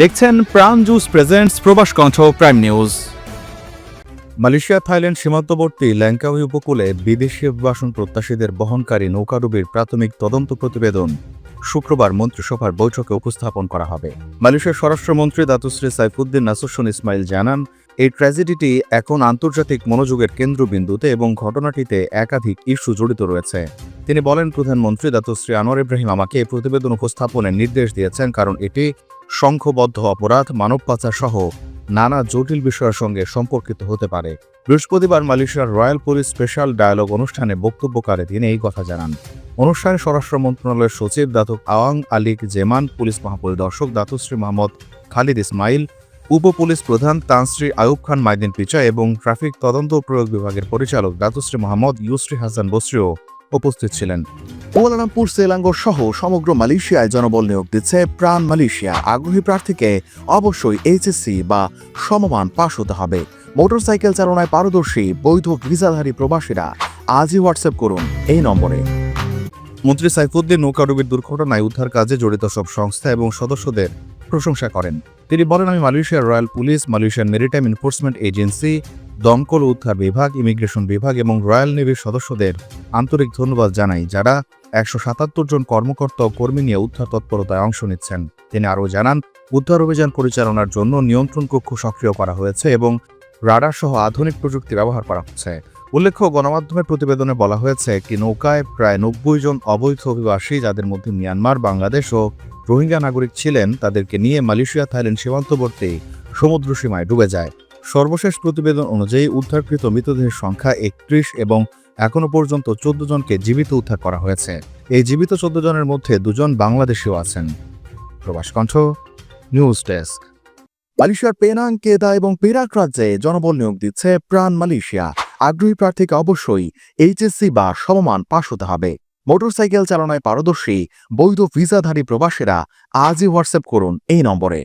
দেখছেন প্রাণ juice presents প্রবাস কণ্ঠ প্রাইম নিউজ মালয়েশিয়া, থাইল্যান্ড সীমান্তবর্তী ল্যাংকাউই উপকূলে বিদেশি অভিবাসন প্রত্যাশীদের বহনকারী নৌকাডুবির প্রাথমিক তদন্ত প্রতিবেদন। শুক্রবার মন্ত্রিসভার বৈঠকে উপস্থাপন করা হবে। মালয়েশিয়ার স্বরাষ্ট্রমন্ত্রী দাতুশ্রী সাইফুদ্দিন নাসুসন ইসমাইল জানান, এই ট্র্যাজেডিটি এখন আন্তর্জাতিক মনোযোগের কেন্দ্রবিন্দুতে এবং ঘটনাটিতে একাধিক ইস্যু জড়িত রয়েছে। তিনি বলেন, প্রধানমন্ত্রী দাতুশ্রী আনোয়ার ইব্রাহিম আমাকে এই প্রতিবেদন উপস্থাপনের নির্দেশ দিয়েছেন কারণ এটি সংঘবদ্ধ অপরাধ, মানব পাচার সহ নানা জটিল বিষয়ের সঙ্গে সম্পর্কিত হতে পারে। বৃহস্পতিবার মালয়েশিয়ার রয়্যাল পুলিশ স্পেশাল ডায়ালগ অনুষ্ঠানে বক্তব্যকারে তিনি এই কথা জানান। অনুষ্ঠানে স্বরাষ্ট্র মন্ত্রণালয়ের সচিব Datuk Awang Alik Jeman police মহাপরিদর্শক Datuk Seri Mohamad Khalid Ismail, উপ পুলিশ প্রধান তানশ্রী আয়ুব খান মাইদিন পিচা এবং ট্রাফিক তদন্ত প্রয়োগ বিভাগের পরিচালক দাতুশ্রী মোহাম্মদ ইউশ্রী হাসান বসরিও উপস্থিত ছিলেন। কুয়ালালামপুর, সেলাঙ্গর সহ সমগ্র মালয়েশিয়ায় জনবল নিয়োগ দিচ্ছে প্রাণ মালয়েশিয়া। আগ্রহী প্রার্থীকে অবশ্যই এইচএসসি বা সমমান পাশ হতে হবে। মোটরসাইকেল চালনায় পারদর্শী, বৈধ ভিসাধারী প্রবাসীরা আজই হোয়াটসঅ্যাপ করুন এই নম্বরে। মন্ত্রী সাইফুদ্দিন নৌকাডুবির দুর্ঘটনায় উদ্ধার কাজে জড়িত সব সংস্থা এবং সদস্যদের প্রশংসা করেন। তিনি বলেন, আমি মালয়েশিয়ার রয়্যাল পুলিশ, মালয়েশিয়ার মেরিটাইম এনফোর্সমেন্ট এজেন্সি দমকল উদ্ধার বিভাগ, ইমিগ্রেশন বিভাগ এবং রয়্যাল নেভির সদস্যদের আন্তরিক ধন্যবাদ জানাই যারা একশো সাতাত্তর জন কর্মকর্তা ও কর্মী নিয়ে উদ্ধার তৎপরতায় অংশ নিচ্ছেন। তিনি আরও জানান, উদ্ধার অভিযান পরিচালনার জন্য নিয়ন্ত্রণ কক্ষ সক্রিয় করা হয়েছে এবং রাডার সহ আধুনিক প্রযুক্তি ব্যবহার করা হচ্ছে। উল্লেখ্য, গণমাধ্যমের প্রতিবেদনে বলা হয়েছে একটি নৌকায় প্রায় নব্বই জন অবৈধ অভিবাসী যাদের মধ্যে মিয়ানমার, বাংলাদেশ ও রোহিঙ্গা নাগরিক ছিলেন, তাদেরকে নিয়ে মালয়েশিয়া, থাইল্যান্ড সীমান্তবর্তী সমুদ্র সীমায় ডুবে যায়। সর্বশেষ প্রতিবেদন অনুযায়ী উদ্ধারকৃত মৃতদেহের সংখ্যা একত্রিশ এবং এখনও পর্যন্ত চোদ্দ জনকে জীবিত উদ্ধার করা হয়েছে। এই জীবিত চোদ্দ জনের মধ্যে দুজন বাংলাদেশীও আছেন। প্রবাস কণ্ঠ, নিউজ ডেস্ক। মালয়েশিয়ার পেনাং, কেদা এবং পেরাক রাজ্যে জনবল নিয়োগ দিচ্ছে প্রাণ মালয়েশিয়া। আগ্রহী প্রার্থীকে অবশ্যই এইচএসসি বা সমমান পাশ হতে হবে। মোটরসাইকেল চালনায় পারদর্শী, বৈধ ভিসাধারী প্রবাসীরা আজই হোয়াটসঅ্যাপ করুন এই নম্বরে।